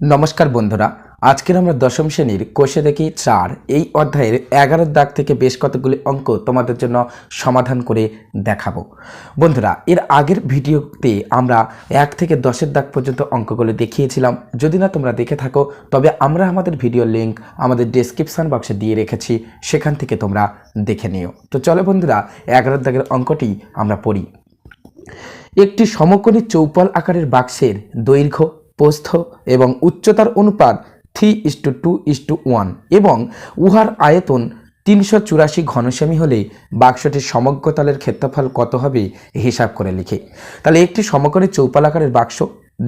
নমস্কার বন্ধুরা, আজকের আমরা দশম শ্রেণির কোষে দেখি চার। এই অধ্যায়ের এগারোর দাগ থেকে বেশ কতগুলি অঙ্ক তোমাদের জন্য সমাধান করে দেখাবো। বন্ধুরা, এর আগের ভিডিওতে আমরা এক থেকে দশের দাগ পর্যন্ত অঙ্কগুলো দেখিয়েছিলাম। যদি না তোমরা দেখে থাকো, তবে আমরা আমাদের ভিডিও লিঙ্ক আমাদের ডেসক্রিপশান বক্সে দিয়ে রেখেছি, সেখান থেকে তোমরা দেখে নিও। তো চলো বন্ধুরা এগারোর দাগের অঙ্কটি আমরা পড়ি। একটি সমকোণী চৌপল আকারের বাক্সের দৈর্ঘ্য প্রস্থ এবং উচ্চতার অনুপাত three is two two is two one এবং উহার আয়তন তিনশো চুরাশি ঘনশ্যামি হলে বাক্সটির সমগ্রতলের ক্ষেত্রফল কত হবে হিসাব করে লিখে। তাহলে একটি সমকোণী চৌপাল আকারের বাক্স,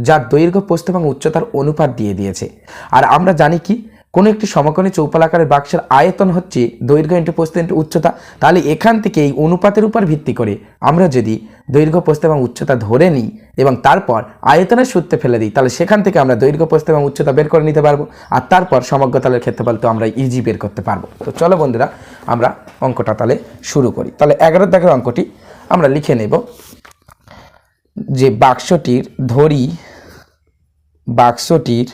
যার দৈর্ঘ্য প্রস্থ এবং উচ্চতার অনুপাত দিয়ে দিয়েছে। আর আমরা জানি কি? কোনো একটি সমকোণী চৌপাল আকারের বাক্সের আয়তন হচ্ছে দৈর্ঘ্য ইন্টু প্রস্থ ইন্টু উচ্চতা। তাহলে এখান থেকে এই অনুপাতের উপর ভিত্তি করে আমরা যদি দৈর্ঘ্য, প্রস্থ এবং উচ্চতা ধরে নিই এবং তারপর আয়তনের সূত্রে ফেলে দিই, তাহলে সেখান থেকে আমরা দৈর্ঘ্য, প্রস্থ এবং উচ্চতা বের করে নিতে পারব আর তারপর সমগ্রতলের ক্ষেত্রফল তো আমরা ইজি বের করতে পারব। তো চলো বন্ধুরা, আমরা অঙ্কটা তাহলে শুরু করি। তাহলে এগারো দাগের অঙ্কটি আমরা লিখে নেব যে বাক্সটির ধরি, বাক্সটির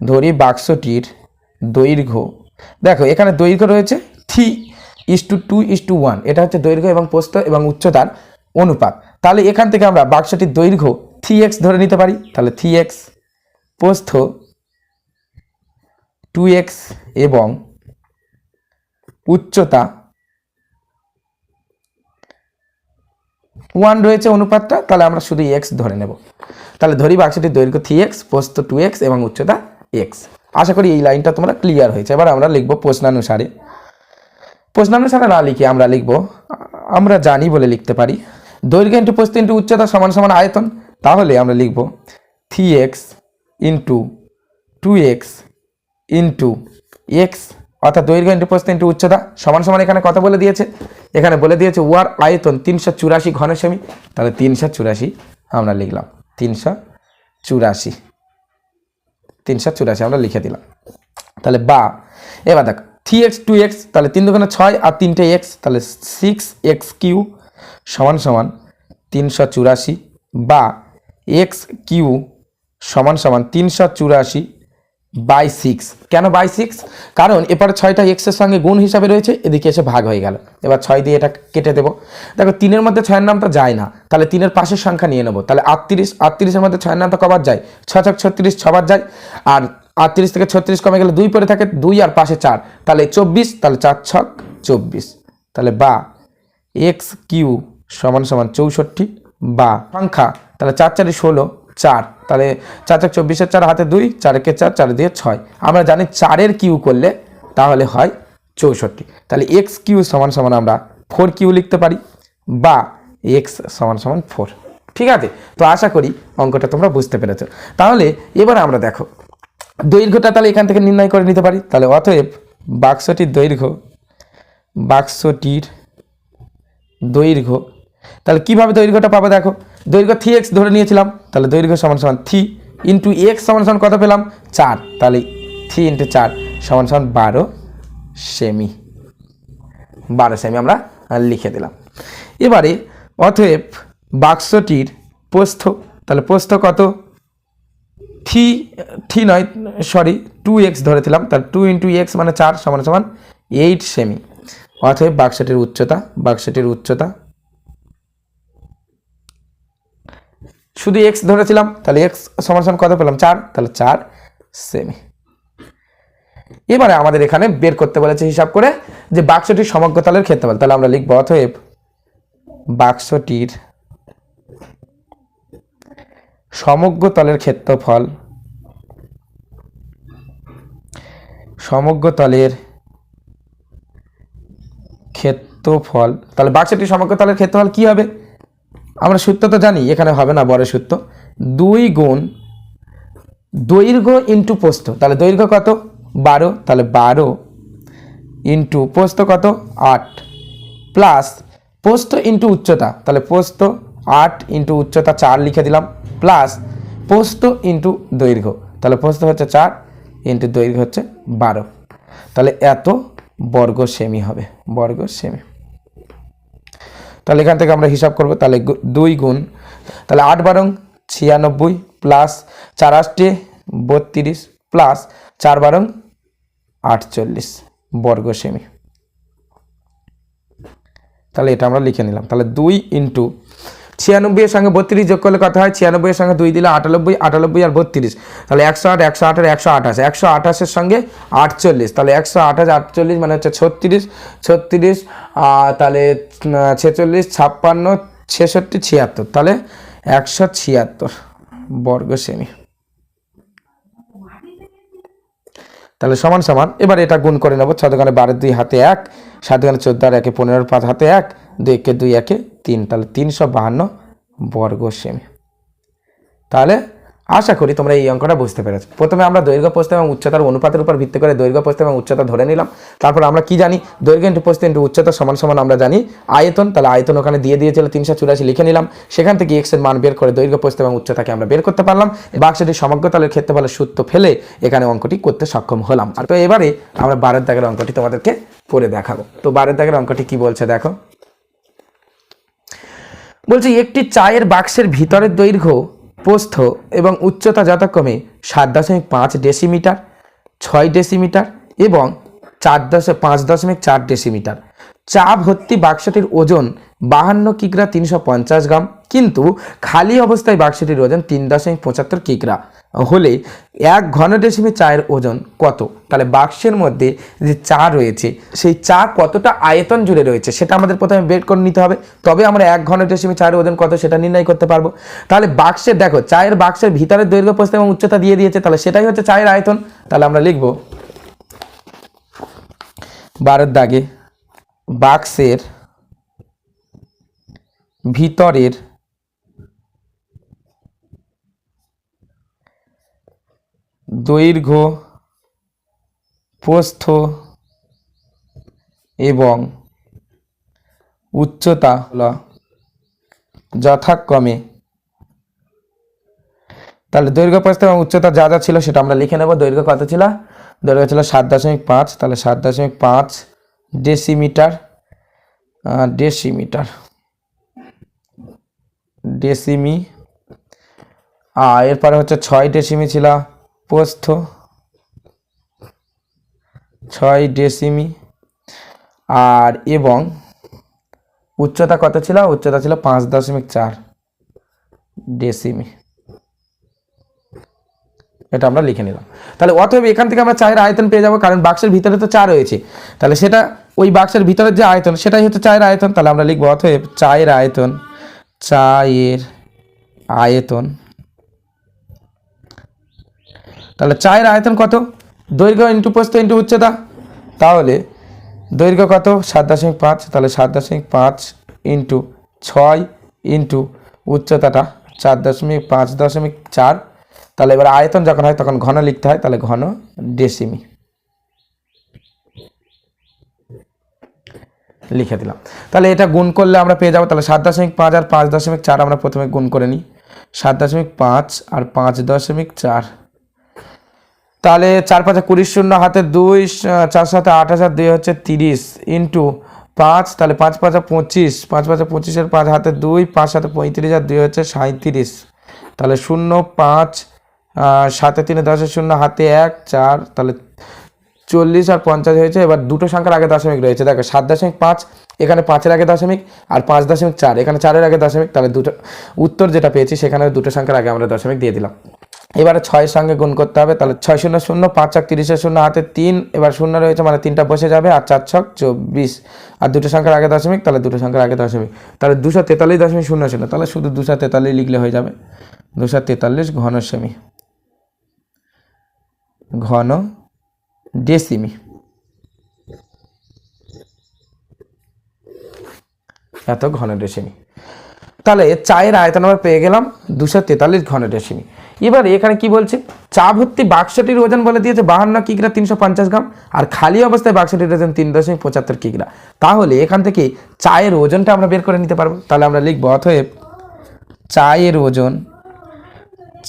ধরি বাক্সটির দৈর্ঘ্য। দেখো, এখানে দৈর্ঘ্য রয়েছে three is two two is two one. এটা হচ্ছে দৈর্ঘ্য এবং প্রস্থ এবং উচ্চতার অনুপাত। তাহলে এখান থেকে আমরা বাক্সটির দৈর্ঘ্য থ্রি এক্স ধরে নিতে পারি। তাহলে থ্রি এক্স প্রস্থ টু এক্স এবং উচ্চতা ওয়ান রয়েছে অনুপাতটা। তাহলে আমরা শুধু এক্স ধরে নেব। তাহলে ধরি বাক্সটির দৈর্ঘ্য থ্রি এক্স, প্রস্থ টু এক্স এবং উচ্চতা এক্স আশা করি এই লাইনটা তোমরা ক্লিয়ার হয়েছে। এবার আমরা লিখব প্রশ্নানুসারে। প্রশ্নানুসারে না লিখে আমরা লিখব, আমরা জানি বলে লিখতে পারি। দৈর্ঘ্য ইন্টু প্রস্থ ইন্টু উচ্চতা সমান সমান আয়তন। তাহলে আমরা লিখব three X into two X into X অর্থাৎ দৈর্ঘ্য ইন্টু প্রস্থ ইন্টু উচ্চতা সমান সমান এখানে কত বলে দিয়েছে? এখানে বলে দিয়েছে ওয়ার আয়তন তিনশো চুরাশি ঘনসেমি তাহলে তিনশো চুরাশি আমরা লিখলাম। তিনশো চুরাশি। তিনশো চুরাশি, আমরা লিখে দিলাম। তাহলে বা, এবার দেখ থ্রি এক্স টু এক্স তাহলে তিন দোকানে ছয় আর তিনটে এক্স তাহলে সিক্স এক্স কিউ সমান সমান তিনশো চুরাশি বা এক্স কিউ সমান সমান তিনশো চুরাশি বাই সিক্স কেন বাই সিক্স কারণ এপারে ছয়টা এক্সের সঙ্গে গুণ হিসাবে রয়েছে, এদিকে এসে ভাগ হয়ে গেল। এবার ছয় দিয়ে এটা কেটে দেবো। দেখো, তিনের মধ্যে ছয়ের নামটা যায় না। তাহলে তিনের পাশের সংখ্যা নিয়ে নেব। তাহলে আটত্রিশ, আটত্রিশের মধ্যে ছয়ের নামটা কবার যায়? ছ ছক ছত্রিশ, ছবার যায়। আর আটত্রিশ থেকে ছত্রিশ কমে গেলে দুই পরে থাকে দুই আর পাশে চার। তাহলে চব্বিশ, তাহলে চার ছক চব্বিশ। তাহলে বা এক্স কিউ সমান সমান চৌষট্টি বা সংখ্যা। তাহলে চার চারি ষোলো চার। তাহলে চার চার চব্বিশের চার, হাতে দুই চারকে চার চার দিয়ে ছয়। আমরা জানি চারের কিউ করলে তাহলে হয় চৌষট্টি। তাহলে এক্স কিউ সমান সমান আমরা ফোর কিউ লিখতে পারি বা এক্স সমান সমান ফোর ঠিক আছে? তো আশা করি অঙ্কটা তোমরা বুঝতে পেরেছ। তাহলে এবার আমরা দেখো, দৈর্ঘ্যটা তাহলে এখান থেকে নির্ণয় করে নিতে পারি। তাহলে অতএব বাক্সটির দৈর্ঘ্য বাক্সটির দৈর্ঘ্য তাহলে কীভাবে দৈর্ঘ্যটা পাবো দেখো? দৈর্ঘ্য থ্রি এক্স ধরে নিয়েছিলাম, তাহলে দৈর্ঘ্য সমান সমান থ্রি ইন্টু এক্স সমান সমান কত পেলাম? চার। তাহলে থ্রি ইন্টু চার সমান সমান বারো সেমি। বারো সেমি আমরা লিখে দিলাম। এবারে অতএব বাক্সটির প্রস্থ, তাহলে প্রস্থ কত? থ্রি থ্রি নয় সরি টু এক্স ধরেছিলাম তাহলে টু ইন্টু এক্স মানে চার সমান সমান এইট সেমি। অতএব বাক্সটির উচ্চতা বাক্সটির উচ্চতা শুধু এক্স ধরেছিলাম, তাহলে এক্স সমান সমান কত পেলাম? চার, তাহলে চার সেমি এবারে আমাদের এখানে বের করতে বলেছে হিসাব করে যে বাক্সটির সমগ্রতলের ক্ষেত্রফল, তাহলে আমরা লিখব অতএব বাক্সটির সমগ্রতলের ক্ষেত্রফল সমগ্রতলের ক্ষেত্রফল, তাহলে বাক্সটির সমগ্রতলের ক্ষেত্রফল কি হবে? আমরা সূত্র তো জানি, এখানে হবে না বড় সূত্র। দুই গুণ দৈর্ঘ্য ইন্টু পোস্ত তাহলে দৈর্ঘ্য কত? বারো, তাহলে বারো ইন্টু পোস্ত কত? আট। প্লাস পোস্ত ইন্টু উচ্চতা, তাহলে পোস্ত আট ইন্টু উচ্চতা চার লিখে দিলাম প্লাস পোস্ত ইন্টু দৈর্ঘ্য, তাহলে পোস্ত হচ্ছে চার ইন্টু দৈর্ঘ্য হচ্ছে বারো। তাহলে এত বর্গ সেমি হবে বর্গ সেমি তাহলে এখান থেকে আমরা হিসাব করব, তাহলে দুই গুণ, তাহলে আট বারং ছিয়ানব্বই প্লাস চার আষ্টে বত্রিশ প্লাস চার বারং আটচল্লিশ বর্গ সেমি তাহলে এটা আমরা লিখে নিলাম, তাহলে দুই ইন্টু ছিয়ানব্বই এর সঙ্গে বত্রিশ যোগ করলে কত হয়? ছিয়ানব্বই এর সঙ্গে দুই দিলে আটানব্বই আটানব্বই আর বত্রিশ। তাহলে একশো আট একশো আট আর একশো আঠাশ। একশো আঠাশের সঙ্গে আটচল্লিশ। তাহলে একশো আঠাশ, আটচল্লিশ মানে হচ্ছে ছত্রিশ। ছত্রিশ তাহলে ছেচল্লিশ, ছাপ্পান্ন, ছেষট্টি, ছিয়াত্তর। তাহলে একশো ছিয়াত্তর বর্গ সেমি তাহলে সমান সমান, এবার এটা গুণ করে নেব। ছ দোকানে বারো দুই, হাতে এক। সাত দোকানে চোদ্দ আর একে পনেরো, পাঁচ, হাতে এক। দুই একে দুই, একে তিন, তাহলে তিনশো বাহান্ন বর্গ সেমি। তাহলে আশা করি তোমরা এই অঙ্কটা বুঝতে পেরেছ। প্রথমে আমরা দৈর্ঘ্য, প্রস্থ এবং উচ্চতার অনুপাতের উপর ভিত্তি করে দৈর্ঘ্য, প্রস্থ এবং উচ্চতা ধরে নিলাম। তারপর আমরা কি জানি? দৈর্ঘ্য ইন্টু প্রস্থ ইন্টু উচ্চতা সমান সমান আমরা জানি আয়তন। তাহলে আয়তন ওখানে দিয়ে দিয়েছিল তিনশো চুরাশি, লিখে নিলাম। সেখান থেকে এক্সের মান বের করে দৈর্ঘ্য, প্রস্থ এবং উচ্চতাকে আমরা বের করতে পারলাম। বাক্সটি তালের ক্ষেত্রফলের সূত্র ফেলে এখানে অঙ্কটি করতে সক্ষম হলাম। আর তো এবারে আমরা বারের দাগের অঙ্কটি তোমাদেরকে করে দেখাবো। তো বারের দাগের অঙ্কটি কি বলছে দেখো? বলছি, একটি চায়ের বাক্সের ভিতরের দৈর্ঘ্য, প্রস্থ এবং উচ্চতা যথাক্রমে সাত দশমিক পাঁচ ডেসিমিটার, ছয় ডেসিমিটার এবং চার দশ পাঁচ দশমিক চার ডেসিমিটার। চা ভর্তি বাক্সটির ওজন বাহান্ন কিগ্রা তিনশো পঞ্চাশ গ্রাম। কিন্তু খালি অবস্থায় বাক্সটির ওজন তিন দশমিক পঁচাত্তর কিগ্রা। হলে এক ঘন ডেসিমি চায়ের ওজন কত? তাহলে বাক্সের মধ্যে যে চা রয়েছে, সেই চা কতটা আয়তন জুড়ে রয়েছে সেটা আমাদের প্রথমে বের করে নিতে হবে। তবে আমরা এক ঘন ডেসিমি চায়ের ওজন কত সেটা নির্ণয় করতে পারব। তাহলে বাক্সের, দেখো, চায়ের বাক্সের ভিতরের দৈর্ঘ্য প্রস্থ এবং উচ্চতা দিয়ে দিয়েছে, তাহলে সেটাই হচ্ছে চায়ের আয়তন। তাহলে আমরা লিখব, বারের দাগে বাক্সের ভিতরের দৈর্ঘ্য, প্রস্থ এবং উচ্চতা যথাক্রমে। তাহলে দৈর্ঘ্য, প্রস্থ এবং উচ্চতা যা যা ছিল সেটা আমরা লিখে নেব। দৈর্ঘ্য কত ছিল? দৈর্ঘ্য ছিল সাত দশমিক পাঁচ। তাহলে সাত দশমিক পাঁচ ডেসিমিটার ডেসিমিটার, ডেসিমি আর এরপরে হচ্ছে ছয় ডেসিমি ছিল। প্রস্থ ছয় ডেসিমি, আর এবং উচ্চতা কত ছিল? উচ্চতা ছিল পাঁচ দশমিক চার ডেসিমি। এটা আমরা লিখে নিলাম। তাহলে অতএব এখান থেকে আমরা চায়ের আয়তন পেয়ে যাব, কারণ বাক্সের ভিতরে তো চা রয়েছে। তাহলে সেটা ওই বাক্সের ভিতরের যে আয়তন, সেটাই হচ্ছে চায়ের আয়তন। তাহলে আমরা লিখব অতএব চায়ের আয়তন চায়ের আয়তন তাহলে চায়ের আয়তন কত? দৈর্ঘ্য ইন্টু প্রস্থ ইন্টু উচ্চতা? তাহলে দৈর্ঘ্য কত? সাত দশমিক পাঁচ, তাহলে সাত দশমিক পাঁচ ইন্টু ছয় ইন্টু উচ্চতাটা চার দশমিক পাঁচ দশমিক চার। তাহলে এবার আয়তন যখন হয় তখন ঘন লিখতে হয়, তাহলে ঘন ডেসিমি। লিখে দিলাম। তাহলে এটা গুণ করলে আমরা পেয়ে যাব, তাহলে সাত দশমিক পাঁচ আর পাঁচ দশমিক চার আমরা প্রথমে গুণ করে নিই। সাত দশমিক পাঁচ আর পাঁচ দশমিক চার। তাহলে চার পাঁচে কুড়ি শূন্য, হাতে দুই চার সাথে আট হাজার, দুই হচ্ছে তিরিশ ইন্টু পাঁচ, তাহলে পাঁচ পাঁচে পঁচিশ, পাঁচ পাঁচে পঁচিশের পাঁচ হাতে দুই, পাঁচ সাথে পঁয়ত্রিশ আর দুই হচ্ছে সাঁত্রিশ তাহলে শূন্য, পাঁচ সাতে তিনে দশের শূন্য, হাতে এক, চার, তাহলে চল্লিশ আর পঞ্চাশ হয়েছে। এবার দুটো সংখ্যার আগে দশমিক রয়েছে। দেখো, সাত দশমিক পাঁচ, এখানে পাঁচের আগে দশমিক আর পাঁচ দশমিক চার, এখানে চারের আগে দশমিক, তাহলে দুটো, উত্তর যেটা পেয়েছি সেখানে দুটো সংখ্যার আগে আমরা দশমিক দিয়ে দিলাম। এবারে ছয়ের সঙ্গে গুণ করতে হবে, তাহলে ছয় শূন্য শূন্য, পাঁচ চার তিরিশের শূন্য, হাতে তিন, এবার শূন্য রয়েছে মানে তিনটা বসে যাবে, আর চার ছক চব্বিশ। আর দুটো সংখ্যার আগে দশমিক, তাহলে দুটো সংখ্যার আগে দশমিক। তাহলে দুশো তেতাল্লিশ দশমিক শূন্য শূন্য, তাহলে শুধু দুশো তেতাল্লিশ লিখলে হয়ে যাবে। দুশো তেতাল্লিশ ঘন সেমি। ঘন ডেসিমি। এত ঘন ডেসিমি। তাহলে চায়ের আয়তন আমরা পেয়ে গেলাম দুশো তেতাল্লিশ ঘন ডেসিমি এবার এখানে কি বলছে? চা ভর্তি বাক্সটির ওজন বলে দিয়েছে বাহান্ন কিগ্রা তিনশো পঞ্চাশ গ্রাম আর খালি অবস্থায় বাক্সটির ওজন তিন দশমিক পঁচাত্তর কিগ্রা। তাহলে এখান থেকে চায়ের ওজনটা আমরা বের করে নিতে পারব। তাহলে আমরা লিখব অতএব চায়ের ওজন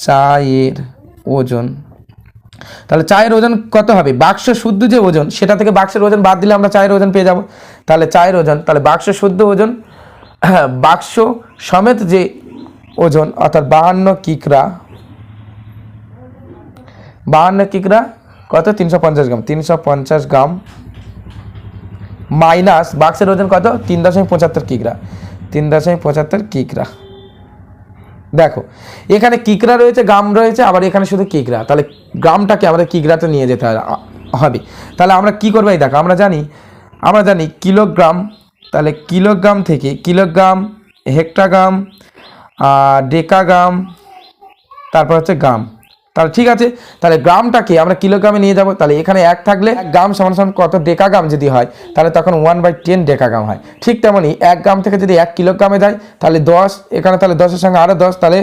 চায়ের ওজন। তাহলে চায়ের ওজন কত হবে? বাক্স শুদ্ধ যে ওজন, সেটা থেকে বাক্সের ওজন বাদ দিলে আমরা চায়ের ওজন পেয়ে যাব। তাহলে চায়ের ওজন, তাহলে বাক্স শুদ্ধ ওজন বাক্স সমেত যে ওজন, অর্থাৎ বাহান্ন কিকরা বাহান্ন কিকরা, কত? তিনশো পঞ্চাশ গ্রাম। তিনশো পঞ্চাশ গ্রাম মাইনাস বাক্সের ওজন কত? তিন দশমিক পঁচাত্তর কিকরা। তিন দশমিক পঁচাত্তর কিকরা। দেখো, এখানে কিকরা রয়েছে, গ্রাম রয়েছে, আবার এখানে শুধু কিকরা। তাহলে গ্রামটাকে আমাদের কিকরাতে নিয়ে যেতে হবে। তাহলে আমরা কি করব? এই দেখো, আমরা জানি আমরা জানি কিলোগ্রাম তাহলে কিলোগ্রাম থেকে কিলোগ্রাম হেক্টাগ্রাম ডেকাগ্রাম তারপর হচ্ছে গ্রাম। তাহলে ঠিক আছে, তাহলে গ্রামটাকে আমরা কিলোগ্রামে নিয়ে যাব, তাহলে এখানে এক থাকলে এক গ্রাম সমান সমান কত ডেকাগ্রাম যদি হয়, তাহলে তখন ওয়ান বাই টেন ডেকাগ্রাম হয়। ঠিক তেমনই এক গ্রাম থেকে যদি এক কিলোগ্রামে যায় তাহলে দশ, এখানে তাহলে দশের সঙ্গে আরও দশ, তাহলে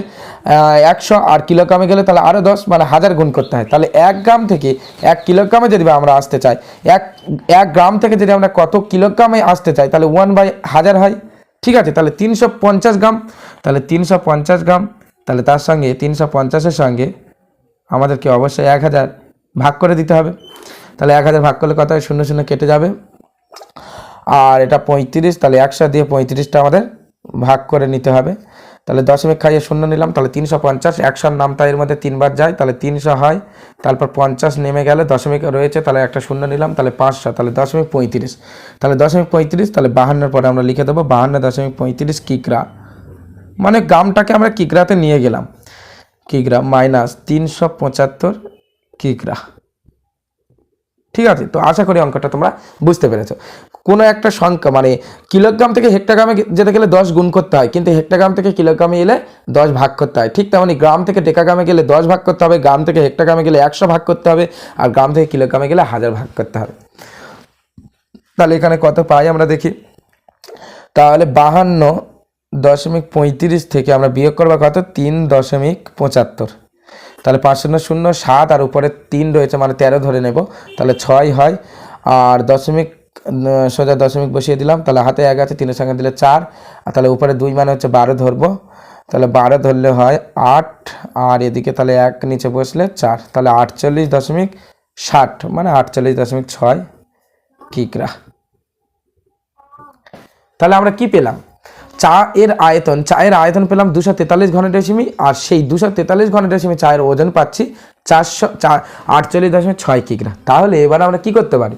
একশো, আর কিলোগ্রামে গেলে তাহলে আরও দশ মানে হাজার গুণ করতে হয়। তাহলে এক গ্রাম থেকে এক কিলোগ্রামে যদি আমরা আসতে চাই, এক এক গ্রাম থেকে যদি আমরা কত কিলোগ্রামে আসতে চাই, তাহলে ওয়ান বাই হাজার হয়। ঠিক আছে, তাহলে তিনশো পঞ্চাশ গ্রাম, তাহলে তিনশো পঞ্চাশ গ্রাম, তাহলে তার সঙ্গে তিনশো পঞ্চাশের সঙ্গে আমাদেরকে অবশ্যই এক হাজার ভাগ করে দিতে হবে। তাহলে এক হাজার ভাগ করলে কত শূন্য শূন্য কেটে যাবে। আর এটা পঁয়ত্রিশ, তাহলে একশো দিয়ে পঁয়ত্রিশটা আমাদের ভাগ করে নিতে হবে। তাহলে দশমিক খাইয়ে শূন্য নিলাম, তাহলে তিনশো পঞ্চাশ। একশোর নামটা এর মধ্যে তিনবার যায়, তাহলে তিনশো হয়। তারপর পঞ্চাশ নেমে গেলে দশমিক রয়েছে, তাহলে একটা শূন্য নিলাম, তাহলে পাঁচশো, তাহলে দশমিক পঁয়ত্রিশ। তাহলে দশমিক পঁয়ত্রিশ, তাহলে বাহান্নর পরে আমরা লিখে দেবো বাহান্ন দশমিক পঁয়ত্রিশ কিকরা। মানে গ্রামটাকে আমরা কিকরাতে নিয়ে গেলাম। কিগ্রা মাইনাস তিনশো পঁচাত্তর কিগ্রা। ঠিক আছে? তো আশা করি অঙ্কটা তোমরা বুঝতে পেরেছ। কোনো একটা সংখ্যা মানে কিলোগ্রাম থেকে হেক্টাগ্রামে যেতে গেলে দশ গুণ করতে হয়, কিন্তু হেক্টাগ্রাম থেকে কিলোগ্রামে এলে দশ ভাগ করতে হয়। ঠিক তেমনি গ্রাম থেকে ডেকাগ্রামে গেলে দশ ভাগ করতে হবে, গ্রাম থেকে হেক্টাগ্রামে গেলে একশো ভাগ করতে হবে, আর গ্রাম থেকে কিলোগ্রামে গেলে হাজার ভাগ করতে হবে। তাহলে এখানে কত পাই আমরা দেখি? তাহলে বাহান্ন দশমিক পঁয়ত্রিশ থেকে আমরা বিয়োগ করব কত? তিন দশমিক পঁচাত্তর। তাহলে পাঁচ শূন্য শূন্য সাত আর উপরে তিন রয়েছে মানে তেরো ধরে নেব। তাহলে ছয় হয়, আর দশমিক সোজা দশমিক বসিয়ে দিলাম। তাহলে হাতে এক আছে, তিনের সঙ্গে দিলে চার। আর তাহলে উপরে দুই মানে হচ্ছে বারো ধরবো। তাহলে বারো ধরলে হয় আট, আর এদিকে তাহলে এক, নিচে বসলে চার। তাহলে আটচল্লিশ দশমিক ষাট মানে আটচল্লিশ দশমিক ছয়। কিকরা তাহলে আমরা কি পেলাম? চা এর আয়তন, চায়ের আয়তন পেলাম দুশো তেতাল্লিশ ঘন ডেসিমি আর সেই দুশো তেতাল্লিশ ঘন ডেসিমি চায়ের ওজন পাচ্ছি চারশো, চা, আটচল্লিশ দশমিক ছয় কিগ্রা। তাহলে এবারে আমরা কি করতে পারি?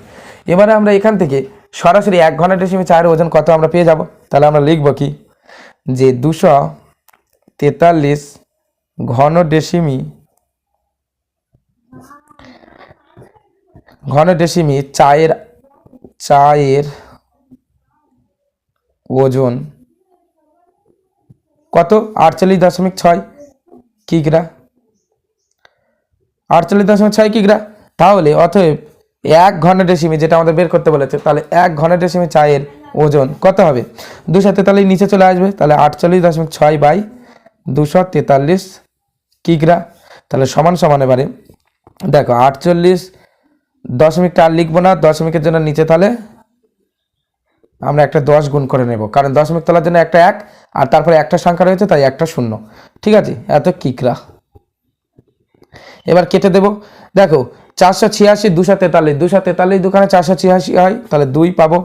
এবারে আমরা এখান থেকে সরাসরি এক ঘন ডেসিমি চায়ের ওজন কত আমরা পেয়ে যাব? তাহলে আমরা লিখব কি? যে দুশো তেতাল্লিশ ঘন ডেসিমি ঘন ডেসিমি চায়ের চায়ের ওজন কত? আটচল্লিশ দশমিক ছয়। কিগ্রা আটচল্লিশ দশমিক ছয় কিগ্রা তাহলে অতএব এক ঘন ডেসিমি যেটা আমাদের বের করতে বলেছে, তাহলে এক ঘন ডেসিমি চায়ের ওজন কত হবে? দুশো তেতাল্লিশ নিচে চলে আসবে, তাহলে আটচল্লিশ দশমিক ছয় বাই দুশো তেতাল্লিশ কিগ্রা তাহলে সমান সমান এবারে। দেখো, আটচল্লিশ দশমিকটা আর লিখব না, দশমিকের জন্য নিচে তাহলে আমরা একটা দশ গুণ করে নেব, কারণ দশমিক তোলার জন্য একটা এক আর তারপরে একটা সংখ্যা রয়েছে, তাই একটা শূন্য। ঠিক আছে? এত কিকরা। এবার কেটে দেব। দেখো, চারশো ছিয়াশি, দুশো তেতাল্লিশ। দুশো তেতাল্লিশ দোকানে চারশো ছিয়াশি হয়, তাহলে দুই পাবো।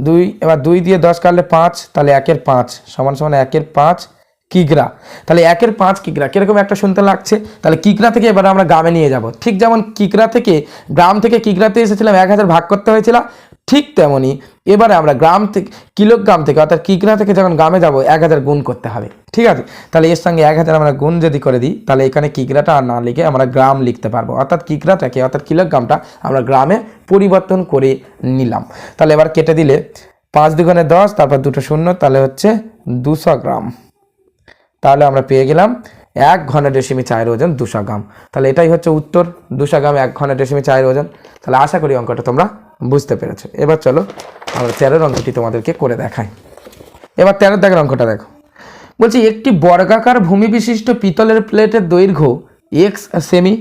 দুই, এবার দুই দিয়ে দশ কাটলে পাঁচ, তাহলে একের পাঁচ। সমান সমান একের পাঁচ। কিগ্রা। তাহলে একের পাঁচ কিগ্রা। কীরকম একটা শুনতে লাগছে? তাহলে কিগ্রা থেকে এবার আমরা গ্রামে নিয়ে যাব। ঠিক যেমন কিগ্রা থেকে, গ্রাম থেকে কিগ্রাতে এসেছিলাম, এক হাজার ভাগ করতে হয়েছিল, ঠিক তেমনি এবারে আমরা গ্রাম থেকে, কিলোগ্রাম থেকে, অর্থাৎ কিগ্রা থেকে যখন গ্রামে যাব, এক হাজার গুণ করতে হবে। ঠিক আছে? তাহলে এর সঙ্গে এক হাজার আমরা গুণ যদি করে দিই, তাহলে এখানে কিগ্রাটা আর না লিখে আমরা গ্রাম লিখতে পারব। অর্থাৎ কিগ্রাটাকে, অর্থাৎ কিলোগ্রামটা আমরা গ্রামে পরিবর্তন করে নিলাম। তাহলে এবার কেটে দিলে পাঁচ দুগুণে দশ, তারপর দুটো শূন্য, তাহলে হচ্ছে দুশো গ্রাম। তাহলে আমরা পেয়ে গেলাম এক ঘন ডেসিমি চায়ের ওজন দুশো গ্রাম। তাহলে এটাই হচ্ছে উত্তর, দুশো গ্রাম এক ঘন ডেসিমি চায়ের ওজন। তাহলে আশা করি অঙ্কটা তোমরা বুঝতে পেরেছ। এবার চলো আমরা তেরোর অঙ্কটি তোমাদেরকে করে দেখাই। এবার তেরোর দাগের অঙ্কটা দেখো। বলছি, একটি বর্গাকার ভূমি বিশিষ্ট পিতলের প্লেটের দৈর্ঘ্য এক্স সেমি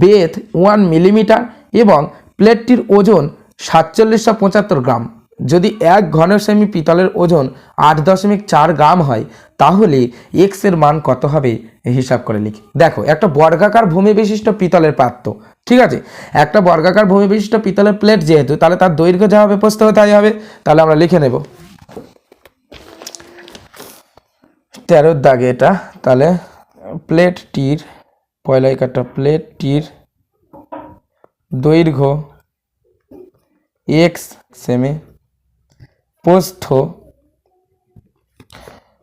বেথ ওয়ান মিলিমিটার এবং প্লেটটির ওজন সাতচল্লিশশো পঁচাত্তর গ্রাম। যদি এক ঘন সেমি পিতলের ওজন আট দশমিক চার গ্রাম হয়, তাহলে এক্সের মান কত হবে? হিসাব করে লিখি। দেখো, একটা বর্গাকার ভূমি বিশিষ্ট পিতলের পাত্র, ঠিক আছে? একটা বর্গাকার ভূমি বিশিষ্ট পিতলের প্লেট যেহেতু, তাহলে তার দৈর্ঘ্য যা হবে, প্রস্থ তাই হবে। তাহলে আমরা লিখে নেব। তেরোর দাগে এটা, তাহলে প্লেটটির পয়লা কাটা প্লেটটির দৈর্ঘ্য এক্স সেমি প্রস্থ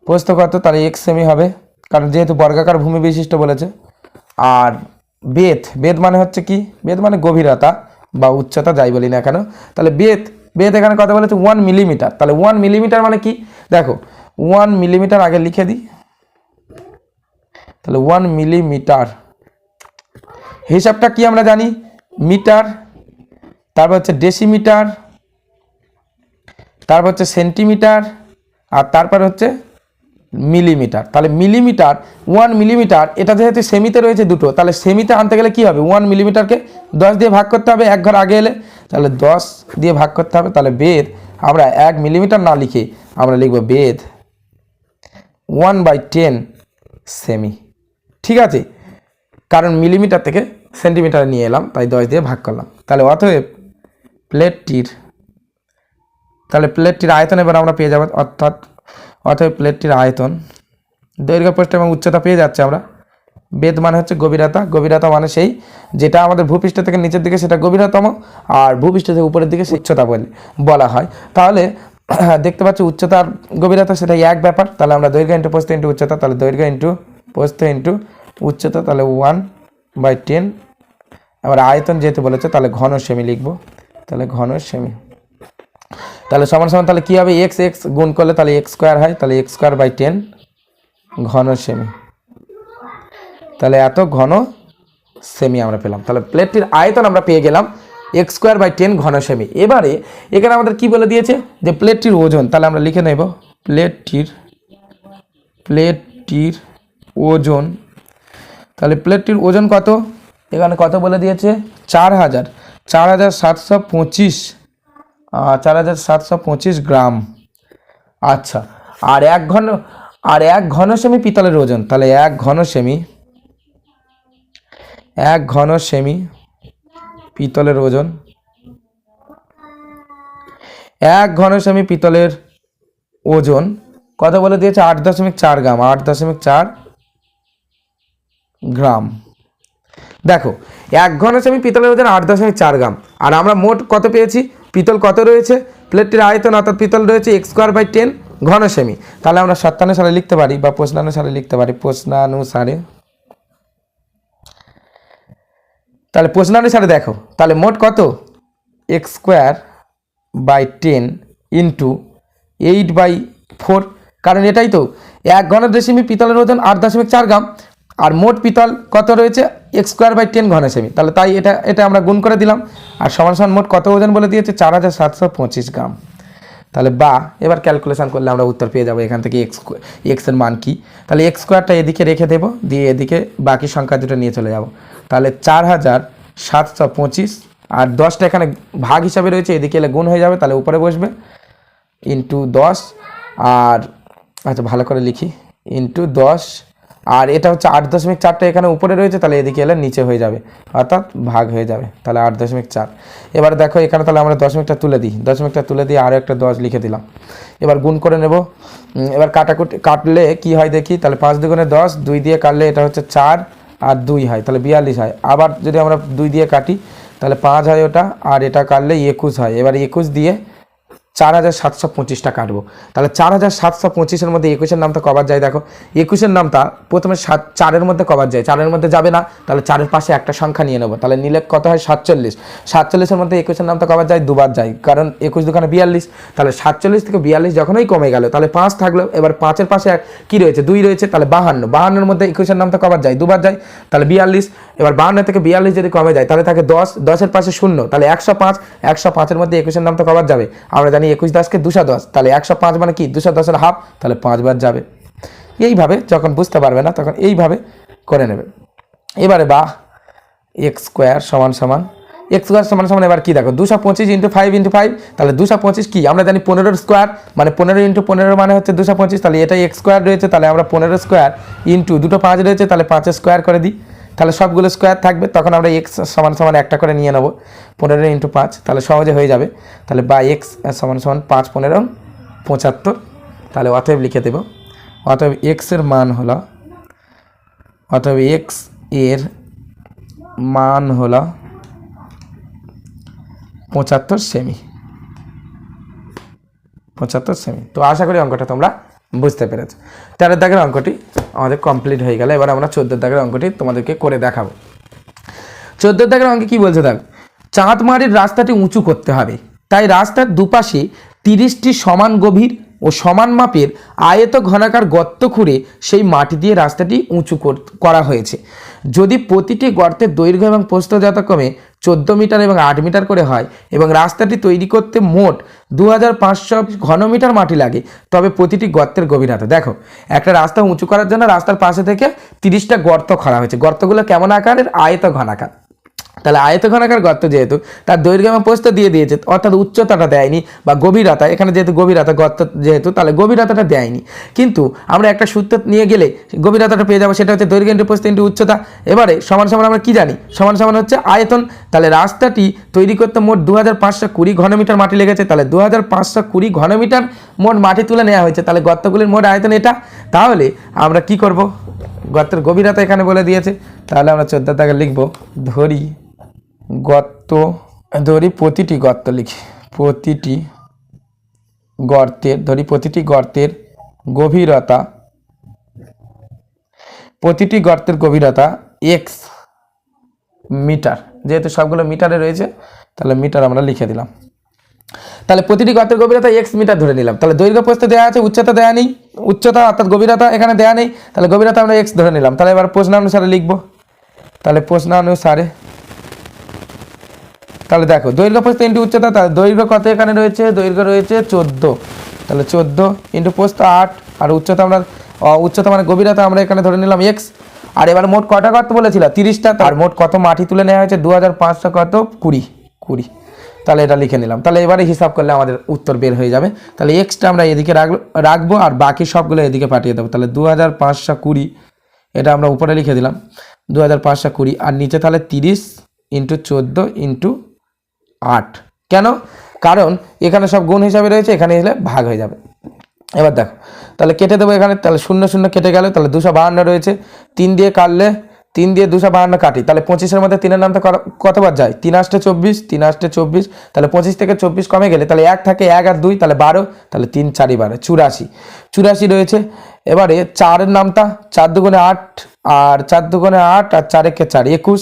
প্রস্থ কত? তাহলে এক্স সেমি হবে। কারণ যেহেতু বর্গাকার ভূমি বিশিষ্ট বলেছে। আর বেদ বেদ মানে হচ্ছে কি? বেদ মানে গভীরতা বা উচ্চতা, যাই বলি না কেন। তাহলে বেদ বেদ এখানে কথা বলেছে? ওয়ান মিলিমিটার তাহলে ওয়ান মিলিমিটার মানে কি? দেখো ওয়ান মিলিমিটার আগে লিখে দিই। তাহলে ওয়ান মিলিমিটার হিসাবটা কি আমরা জানি? মিটার, তারপর হচ্ছে ডেসিমিটার তারপর হচ্ছে সেন্টিমিটার আর তারপর হচ্ছে মিলিমিটার। তাহলে মিলিমিটার ওয়ান মিলিমিটার, এটা যেহেতু সেমিতে রয়েছে দুটো, তাহলে সেমিতে আনতে গেলে কী হবে? ওয়ান মিলিমিটারকে দশ দিয়ে ভাগ করতে হবে, এক ঘর আগে এলে। তাহলে দশ দিয়ে ভাগ করতে হবে, তাহলে বেদ, আমরা এক মিলিমিটার না লিখে আমরা লিখব বেদ ওয়ান বাই টেন সেমি ঠিক আছে? কারণ মিলিমিটার থেকে সেন্টিমিটার নিয়ে এলাম, তাই দশ দিয়ে ভাগ করলাম। তাহলে অতএব প্লেটটির তাহলে প্লেটটির আয়তন এবার আমরা পেয়ে যাব, অর্থাৎ, অতএব প্লেটটির আয়তন। দৈর্ঘ্য প্রস্থ এবং উচ্চতা পেয়ে যাচ্ছে আমরা। বেদ মানে হচ্ছে গভীরতা। গভীরতা মানে সেই যেটা আমাদের ভূপৃষ্ঠ থেকে নিচের দিকে, সেটা গভীরতম, আর ভূপৃষ্ঠ থেকে উপরের দিকে সে উচ্চতা বলে, বলা হয়। তাহলে, দেখতে পাচ্ছি উচ্চতার গভীরতা সেটা এক ব্যাপার। তাহলে আমরা দৈর্ঘ্য ইন্টু প্রস্থ ইন্টু উচ্চতা, তাহলে দৈর্ঘ্য ইন্টু প্রস্থ ইন্টু উচ্চতা, তাহলে ওয়ান বাই টেন আবার আয়তন যেহেতু বলেছে, তাহলে ঘন সেমি লিখব। তাহলে ঘন সেমি। তাহলে সমান সমান তাহলে কী হবে? এক্স এক্স গুণ করলে তাহলে এক্স স্কোয়ার হয়, তাহলে এক্স স্কোয়ার বাই টেন ঘন সেমি তাহলে এত ঘন সেমি আমরা পেলাম। তাহলে প্লেটটির আয়তন আমরা পেয়ে গেলাম এক্স স্কোয়ার বাই টেন ঘন সেমি এবারে এখানে আমাদের কি বলে দিয়েছে? যে প্লেটটির ওজন, তাহলে আমরা লিখে নেব প্লেটটির প্লেটটির ওজন, তাহলে প্লেটটির ওজন কত? এখানে কত বলে দিয়েছে? চার হাজার। চার হাজার সাতশো পঁচিশ। চার হাজার সাতশো পঁচিশ গ্রাম। আচ্ছা আর এক ঘন, আর এক ঘন সেমি পিতলের ওজন, তাহলে এক ঘন সেমি, এক ঘন সেমি পিতলের ওজন, এক ঘন সেমি পিতলের ওজন, কত বলে দিয়েছে? আট দশমিক চার গ্রাম, আট দশমিক চার গ্রাম। দেখো, এক ঘন সেমি পিতলের ওজন আট দশমিক চার গ্রাম, আর আমরা মোট কত পেয়েছি? পিতল কত রয়েছে? প্লেটটির আয়তন অর্থাৎ পিতল রয়েছে এক্স স্কোয়ার বাই টেন ঘন সেমি তাহলে আমরা সত্তান্ন সালে লিখতে পারি বা প্রশ্নানুসারে লিখতে পারি। প্রশ্নানুসারে তাহলে প্রশ্নানুসারে দেখো। তাহলে মোট কত? X square by ten into eight by four কারণ এটাই তো এক ঘন দশমিক পিতলের ওজন আট দশমিক চার গ্রাম। আর মোট পিতল কত রয়েছে? এক্স স্কোয়ার বাই টেন ঘন সেমি। তাহলে তাই এটা এটা আমরা গুণ করে দিলাম। আর সমান সমান মোট কত ওজন বলে দিয়েছে? চার হাজার সাতশো পঁচিশ গ্রাম। তাহলে বা, এবার ক্যালকুলেশন করলে আমরা উত্তর পেয়ে যাব এখান থেকে এক্স এক্সের মান কি। তাহলে এক্স স্কোয়ারটা এদিকে রেখে দেবো, দিয়ে এদিকে বাকি সংখ্যা দুটো নিয়ে চলে যাব। তাহলে চার হাজার সাতশো পঁচিশ, আর দশটা এখানে ভাগ হিসাবে রয়েছে, এদিকে এলে গুণ হয়ে যাবে, তাহলে উপরে বসবে। ইন্টু দশ, আর আচ্ছা ভালো করে লিখি। ইন্টু দশ আর এটা হচ্ছে আট দশমিক চারটা এখানে উপরে রয়েছে, তাহলে এদিকে এলে নিচে হয়ে যাবে। অর্থাৎ ভাগ হয়ে যাবে, তাহলে আট দশমিক চার। এবার দেখো এখানে তাহলে আমরা দশমিকটা তুলে দিই। দশমিকটা তুলে দিয়ে আরও একটা দশ লিখে দিলাম। এবার গুণ করে নেব। এবার কাটাকুটি কাটলে কি হয় দেখি? তাহলে পাঁচ দুগুণে দশ, দুই দিয়ে কাটলে এটা হচ্ছে চার আর দুই হয়, তাহলে বিয়াল্লিশ হয়। আবার যদি আমরা দুই দিয়ে কাটি, তাহলে পাঁচ হয় ওটা, আর এটা কাটলে একুশ হয়। এবার একুশ দিয়ে চার হাজার সাতশো পঁচিশটা কাটবো তাহলে চার হাজার সাতশো পঁচিশের মধ্যে একুশের নামটা কবার যায় দেখো। একুশের নামটা প্রথমে সাত, চারের মধ্যে কবার যায়। চারের মধ্যে যাবে না, তাহলে চারের পাশে একটা সংখ্যা নিয়ে নেব। তাহলে নিলে কত হয়? সাতচল্লিশ। সাতচল্লিশের মধ্যে একুশের নামটা কবার যায়? দুবার যায়। কারণ একুশ দুখানে বিয়াল্লিশ। তাহলে সাতচল্লিশ থেকে বিয়াল্লিশ যখনই কমে গেল, তাহলে পাঁচ থাকল। এবার পাঁচের পাশে কি রয়েছে? দুই রয়েছে, তাহলে বাহান্ন। বাহান্নর মধ্যে একুশের নামটা কবার যায়? দুবার যায়। তাহলে বিয়াল্লিশ। এবার বাহান্ন থেকে বিয়াল্লিশ যদি কমে যায়, তাহলে থাকে দশ, দশের পাশে শূন্য, তাহলে একশো পাঁচ, একশো পাঁচের মধ্যে একুশের নাম তো কবার যাবে। আমরা জানি একুশ দশকে দুশো দশ, তাহলে একশো পাঁচ মানে কি? দুশো দশের হাফ, তাহলে পাঁচবার যাবে। এইভাবে যখন বুঝতে পারবে না, তখন এইভাবে করে নেবে। এবারে বা এক্স স্কোয়ার সমান সমান, এক্স স্কোয়ার সমান সমান এবার কি দেখো, দুশো পঁচিশ ইন্টু ফাইভ ইন্টু ফাইভ, তাহলে দুশো পঁচিশ কি? আমরা জানি পনেরোর স্কোয়ার মানে পনেরো ইন্টু পনেরো মানে হচ্ছে দুশো পঁচিশ, তাহলে এটাই এক্স স্কোয়ার রয়েছে, তাহলে আমরা পনেরো স্কোয়ার ইন্টু দুটো পাঁচ রয়েছে, তাহলে পাঁচের স্কোয়ার করে দিই। তাহলে সবগুলো স্কোয়ার থাকবে, তখন আমরা এক্স সমান সমান একটা করে নিয়ে নেব, পনেরো ইন্টু পাঁচ, তাহলে সহজে হয়ে যাবে। তাহলে বা এক্স সমান সমান পাঁচ, পনেরো, পঁচাত্তর, তাহলে অতএব লিখে দেবো। অতএব এক্সের মান হলো, অতএব এক্সের মান হলো পঁচাত্তর সেমি পঁচাত্তর সেমি তো আশা করি অঙ্কটা তোমরা বুঝতে পেরেছ। তেরো দাগের অঙ্কটি আমাদের কমপ্লিট হয়ে গেল। এবার আমরা চোদ্দ দাগের অঙ্কটি তোমাদেরকে করে দেখাবো। চোদ্দ দাগের অঙ্কে কি বলছে দেখ চাঁদমারির রাস্তাটি উঁচু করতে হবে। তাই রাস্তার দুপাশে তিরিশটি সমান গভীর ও সমান মাপের আয়ত ঘনাকার গর্ত খুঁড়ে সেই মাটি দিয়ে রাস্তাটি উঁচু কর- হয়েছে। যদি প্রতিটি গর্তের দৈর্ঘ্য এবং প্রস্থ যথাক্রমে চোদ্দ মিটার এবং আট মিটার করে হয় এবং রাস্তাটি তৈরি করতে মোট দু হাজার পাঁচশো ঘনমিটার মাটি লাগে। তবে প্রতিটি গর্তের গভীরতা, দেখো, একটা রাস্তা উঁচু করার জন্য রাস্তার পাশে থেকে তিরিশটা গর্ত খরা হয়েছে। গর্তগুলো কেমন আকারের? আয়ত ঘনাকার তাহলে আয়তঘনাকার গর্ত যেহেতু, তার দৈর্ঘ্য এবং প্রস্থ দিয়ে দিয়েছে, অর্থাৎ উচ্চতাটা দেয়নি বা গভীরতা, এখানে যেহেতু গভীরতা গর্ত যেহেতু, তাহলে গভীরতাটা দেয়নি। কিন্তু আমরা একটা সূত্র নিয়ে গেলে গভীরতাটা পেয়ে যাব, সেটা হচ্ছে দৈর্ঘ্য ইন্টু প্রস্থ ইন্টু উচ্চতা। এবারে সমান সমান আমরা কি জানি? সমান সমান হচ্ছে আয়তন। তাহলে রাস্তাটি তৈরি করতে মোট দু হাজার পাঁচশো কুড়ি ঘনমিটার মাটি লেগেছে। তাহলে দু হাজার পাঁচশো কুড়ি ঘনমিটার মোট মাটি তুলে নেওয়া হয়েছে। তাহলে গর্তগুলির মোট আয়তন এটা। তাহলে আমরা কি করব? গর্তের গভীরতা এখানে বলে দিয়েছে। তাহলে আমরা চোদ্দ দাগে লিখব ধরি। গর্ত, ধরি প্রতিটি গর্ত লিখি। প্রতিটি গর্তের, ধরি প্রতিটি গর্তের গভীরতা, প্রতিটি গর্তের গভীরতা এক্স মিটার। যেহেতু সবগুলো মিটারে রয়েছে, তাহলে মিটার আমরা লিখে দিলাম। তাহলে প্রতিটি গর্তের গভীরতা এক্স মিটার ধরে নিলাম। তাহলে দৈর্ঘ্য প্রস্থ দেওয়া আছে, উচ্চতা দেওয়া নেই, উচ্চতা অর্থাৎ গভীরতা এখানে দেওয়া নেই, তাহলে গভীরতা আমরা এক্স ধরে নিলাম। তাহলে এবার প্রশ্নানুসারে লিখব। তাহলে প্রশ্নানুসারে তাহলে দেখো, দৈর্ঘ্য প্রস্থ ইন্টু উচ্চতা, তাহলে দৈর্ঘ্য কত এখানে রয়েছে? দৈর্ঘ্য রয়েছে চোদ্দ। তাহলে চোদ্দ ইন্টু প্রস্থ আট, আর উচ্চতা আমরা উচ্চতা মানে গভীরতা আমরা এখানে ধরে নিলাম এক্স আর এবার মোট কটা গর্ত বলেছিল? তিরিশটা। তার মোট কত মাটি তুলে নেওয়া হয়েছে? দু হাজার পাঁচশো কত? কুড়ি। কুড়ি। তাহলে এটা লিখে নিলাম। তাহলে এবারে হিসাব করলে আমাদের উত্তর বের হয়ে যাবে। তাহলে এক্সটা আমরা এদিকে রাখব রাখব, আর বাকি সবগুলো এদিকে পাঠিয়ে দেবো। তাহলে দু হাজার পাঁচশো কুড়ি, এটা আমরা উপরে লিখে দিলাম। দু হাজার পাঁচশো কুড়ি। আর নিচে তাহলে তিরিশ ইন্টু চোদ্দ ইন্টু আট। কেন? কারণ এখানে সব গুণ হিসাবে রয়েছে, এখানে এলে ভাগ হয়ে যাবে। এবার দেখো, তাহলে কেটে দেবো এখানে, তাহলে শূন্য শূন্য কেটে গেল, তাহলে দুশো বাহান্ন রয়েছে। তিন দিয়ে কাটলে, তিন দিয়ে দুশো বাহান্ন কাটি, তাহলে পঁচিশের মধ্যে তিনের নামটা কতবার যায়? তিন আষ্টে চব্বিশ, তিন আষ্টে চব্বিশ, তাহলে পঁচিশ থেকে চব্বিশ কমে গেলে, তাহলে এক থাকে এক আর দুই, তাহলে বারো, তাহলে তিন চারি বারো, চুরাশি। চুরাশি রয়েছে, এবারে চারের নামটা, চার দুগুণে আট, আর চার দুগুণে আট, আর চার একে চার, একুশ।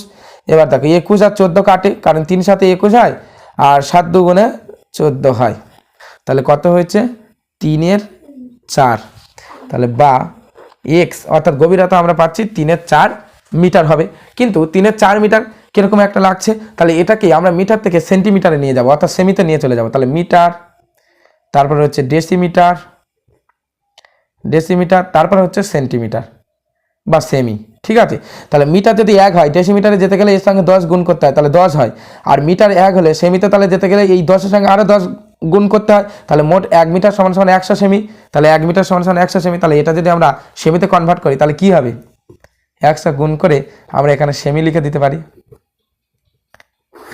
এবার দেখো, একুশ আর চোদ্দ কাটে, কারণ তিন সাথে একুশ হয় আর সাত দুগুণে চোদ্দ হয়। তাহলে কত হয়েছে? তিনের চার। তাহলে বা এক্স, অর্থাৎ গভীরতা আমরা পাচ্ছি তিনের চার মিটার হবে। কিন্তু তিনের চার মিটার কীরকম একটা লাগছে? তাহলে এটাকে আমরা মিটার থেকে সেন্টিমিটারে নিয়ে যাব, অর্থাৎ সেমিতে নিয়ে চলে যাব। তাহলে মিটার, তারপরে হচ্ছে ডেসিমিটার ডেসিমিটার, তারপরে হচ্ছে সেন্টিমিটার বা সেমি। ঠিক আছে? তাহলে মিটার যদি এক হয় ডেসিমিটারে যেতে গেলে এর সঙ্গে দশ গুণ করতে হয়, তাহলে দশ হয়। আর মিটার এক হলে সেমিতে তাহলে যেতে গেলে এই দশের সঙ্গে আরও দশ গুণ করতে হয়, তাহলে মোট এক মিটার সমান সমান একশো সেমি। তাহলে এক মিটার সমান সমান একশো সেমি, তাহলে এটা যদি আমরা সেমিতে কনভার্ট করি, তাহলে কি হবে? একশো গুণ করে আমরা এখানে সেমি লিখে দিতে পারি।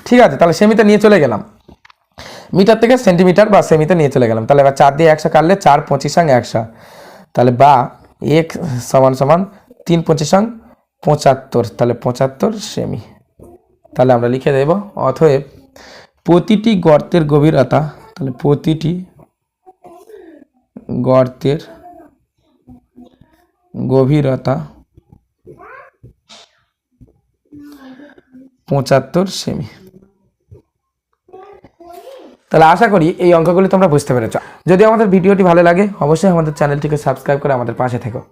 ঠিক আছে, তাহলে সেমিতে নিয়ে চলে গেলাম। মিটার থেকে সেন্টিমিটার বা সেমিতে নিয়ে চলে গেলাম। তাহলে এবার চার দিয়ে একশো কাটলে চার পঁচিশ সঙ্গে একশো। তাহলে বা এক সমান সমান তিন পঁচিশ পঁচাত্তর, তাহলে পঁচাত্তর সেমি। তাহলে আমরা লিখে দেব, অতএব প্রতিটি গর্তের গভীরতা, তাহলে প্রতিটি গর্তের গভীরতা পঁচাত্তর সেমি। তাহলে আশা করি এই অঙ্কগুলি তোমরা বুঝতে পেরেছ। যদি আমাদের ভিডিওটি ভালো লাগে, অবশ্যই আমাদের চ্যানেলটিকে সাবস্ক্রাইব করে আমাদের পাশে থেকো।